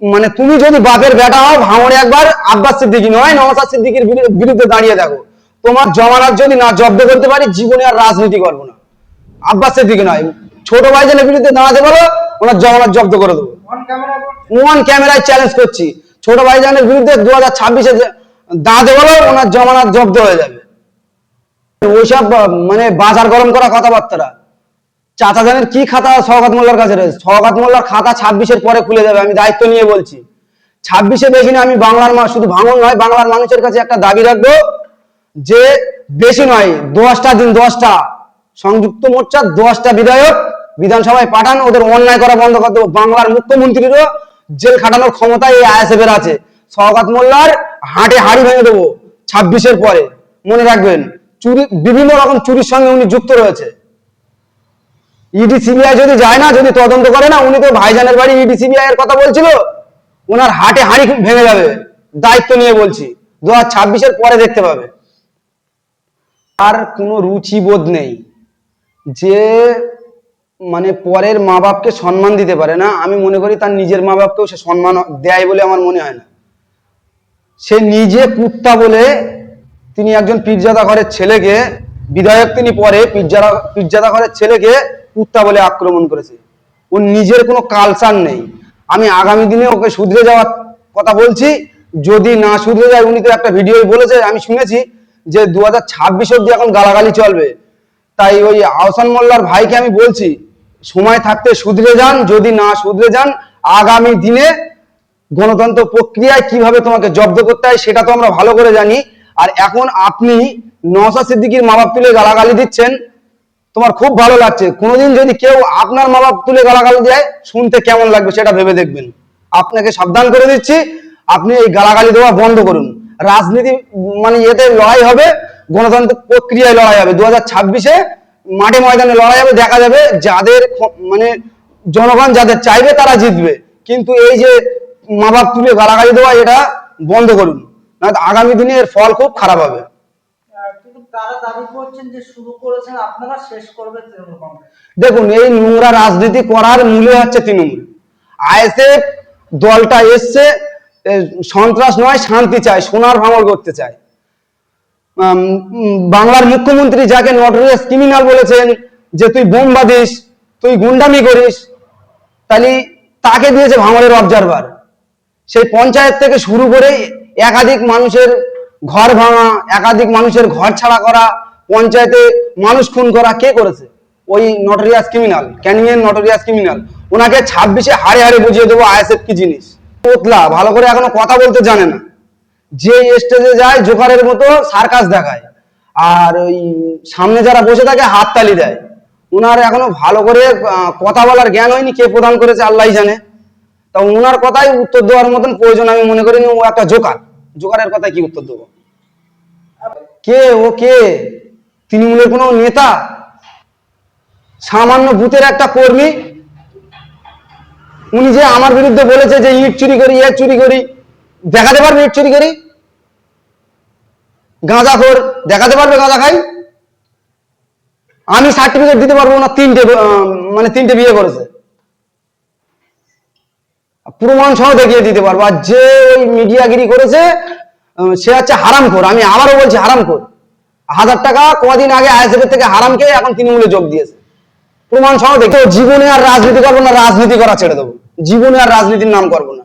মানে তুমি যদি বাপের বেটা হও ভাঙড়ে একবার আব্বাস সিদ্দিকি নয় নওয়াজ সিদ্দিকির বিরুদ্ধে দাঁড়িয়ে দেখো তোমার জমানার যদি না জব্দ করতে পারি জীবনে আর রাজনীতি করব না। আব্বাস সিদ্দিকি নয়। ছোট ভাইজানের বিরুদ্ধে দাঁড়াতে পারো ওনার জমানার জব্দ করে দেবো। ওয়ান ক্যামেরায় চ্যালেঞ্জ করছি। ছোট ভাইজানের বিরুদ্ধে দু হাজার ছাব্বিশে দাঁড়াতে বলো ওনার জমানার জব্দ হয়ে যাবে। ওইসব মানে বাজার গরম করা কথাবার্তারা। চাচা জানের কি খাতা? সৌগাত মোল্লার কাছে রয়েছে। সৌগাত মোল্লার খাতা ছাব্বিশের পরে খুলে যাবে আমি দায়িত্ব নিয়ে বলছি। ছাব্বিশে বেশি না আমি বাংলার মা শুধু ভাঙন নয়, বাংলার মানুষের কাছে একটা দাবি রাখব যে বেশি নয়, দশটা দিন, দশটা। সংযুক্ত মোর্চার দশটা বিধায়ক বিধানসভায় পাঠান, ওদের অন্যায় করা বন্ধ করে দেবো। বাংলার মুখ্যমন্ত্রীরও জেল খাটানোর ক্ষমতা এই আইএসএফ এর আছে। সৌগাত মোল্লার হাটে হাড়ি ভেঙে দেবো ছাব্বিশের পরে। মনে রাখবেন, চুরি বিভিন্ন রকম চুরির সঙ্গে উনি যুক্ত রয়েছে। ইডি সিবিআই যদি যায় না, যদি তদন্ত করে না, উনি তো ভাইজানের বাড়ি ইডি সিবিআই এর কথা বলছিল ওনার হাটে হাড়ি ভেঙে যাবে, দায়িত্ব নিয়ে বলছি, দু হাজার পরে দেখতে পাবে। আর কোনো রুচিবোধ নেই যে মানে পরের মা বাপকে সম্মান দিতে পারে না। আমি মনে করি তার নিজের মা বাপকেও সে সম্মান দেয় বলে আমার মনে হয় না। সে নিজে কুত্তা বলে তিনি একজন পীরজাদা ঘরের ছেলেকে, বিধায়ক তিনি পরে, পীরজাদা পীরজাদা ঘরের ছেলেকে কুত্তা বলে আক্রমণ করেছে। ওর নিজের কোনো কালচার নেই। আমি আগামী দিনে ওকে শুধরে যাওয়ার কথা বলছি। যদি না শুধরে যায়, উনি তো একটা ভিডিও বলেছে, আমি শুনেছি যে দু হাজার ছাব্বিশ অব্দি এখন গালাগালি চলবে। তাই ওই আহসান মোল্লার ভাইকে আমি বলছি, সময় থাকতে শুধরে যান, যদি না শুধরে যান, আগামী দিনে গণতন্ত্র প্রক্রিয়ায় কীভাবে তোমাকে জব্দ করতে হয়, সেটা তো আমরা ভালো করে জানি। আর এখন আপনি নওশাদ সিদ্দিকির মা বাপ তুলে গালাগালি দিচ্ছেন তোমার খুব ভালো লাগছে। কোনোদিন যদি কেউ আপনার মা বাপ তুলে গালাগালি দেয়, শুনতে কেমন লাগবে সেটা ভেবে দেখবেন। আপনাকে সাবধান করে দিচ্ছি। আপনি এই গালাগালি দেওয়া বন্ধ করুন। রাজনীতি মানে এতে লড়াই হবে, গণতন্ত্র প্রক্রিয়ায় লড়াই হবে। দু হাজার ছাব্বিশে মাঠে ময়দানে লড়াই হবে, দেখা যাবে যাদের মানে জনগণ যাদের চাইবে তারা জিতবে। কিন্তু এই যে মা বাপ তুলে গালাগালি দেওয়া, এটা বন্ধ করুন। না আগামী দিনে এর ফল খুব খারাপ হবে। তারা দাবি করছেন যে শুরু করেছেন, আপনারা শেষ করবে তৃণমূল দেখুন, এই নোংরা রাজনীতি করার মূলে হচ্ছে তৃণমূল। আইএসএফ দলটা এসছে সন্ত্রাস নয়, শান্তি চায়, সোনার ভাঙল করতে চায়। বাংলার মুখ্যমন্ত্রী যাকে নটোরিয়াস ক্রিমিনাল বলেছেন, যে তুই বোম বাঁধিস, তুই গুন্ডামি করিস, তাহলে তাকে দিয়েছে ভাঙড়ের অবজারভার সেই পঞ্চায়েত থেকে শুরু করে একাধিক মানুষের ঘর ভাঙা, একাধিক মানুষের ঘর ছাড়া করা, পঞ্চায়েতে মানুষ খুন করা, কে করেছে? ওই নটোরিয়াস ক্রিমিনাল ক্যানিংয়ের নটোরিয়াস ক্রিমিনাল ওনাকে ছাব্বিশে হাড়ে হারে বুঝিয়ে দেবো আইএসএফ কি জিনিস। পোতলা, ভালো করে এখনও কথা বলতে জানে না। যে স্টেজে যায়, জোকারের মতো সার্কাস দেখায়। আর ওই সামনে যারা বসে থাকে হাততালি দেয়। ওনার এখনও ভালো করে কথা বলার জ্ঞান হয়নি, কে প্রদান করেছে আল্লাহ জানে। তা ওনার কথাই উত্তর দেওয়ার মতন প্রয়োজন আমি মনে করিনি, ও একটা জোকার। জোকারের কথায় কি উত্তর দেবো? কে ও কে? তৃণমূলের কোনো নেতা? সামান্য বুথের একটা কর্মী? উনি যে আমার বিরুদ্ধে বলেছে যে ইট চুরি করি ইট চুরি করি, দেখাতে পারবে ইট চুরি করি? গাঁজা খোর দেখাতে পারবে গাঁজা খাই? আমি সার্টিফিকেট দিতে পারব না, তিনটে মানে তিনটে বিয়ে করেছে। প্রমাণ সহ দেখিয়ে দিতে পারব। আর যে ওই মিডিয়াগিরি করেছে সে হচ্ছে হারামখোর। আমি আবারও বলছি হারামখোর। হাজার টাকা কদিন আগে আইএসএফ থেকে হারাম খেয়ে এখন তৃণমূলে যোগ দিয়েছে। প্রমাণ সহ দেখো জীবনে আর রাজনীতি করব না, রাজনীতি করা ছেড়ে দেবো। জীবনে আর রাজনীতির নাম করব না।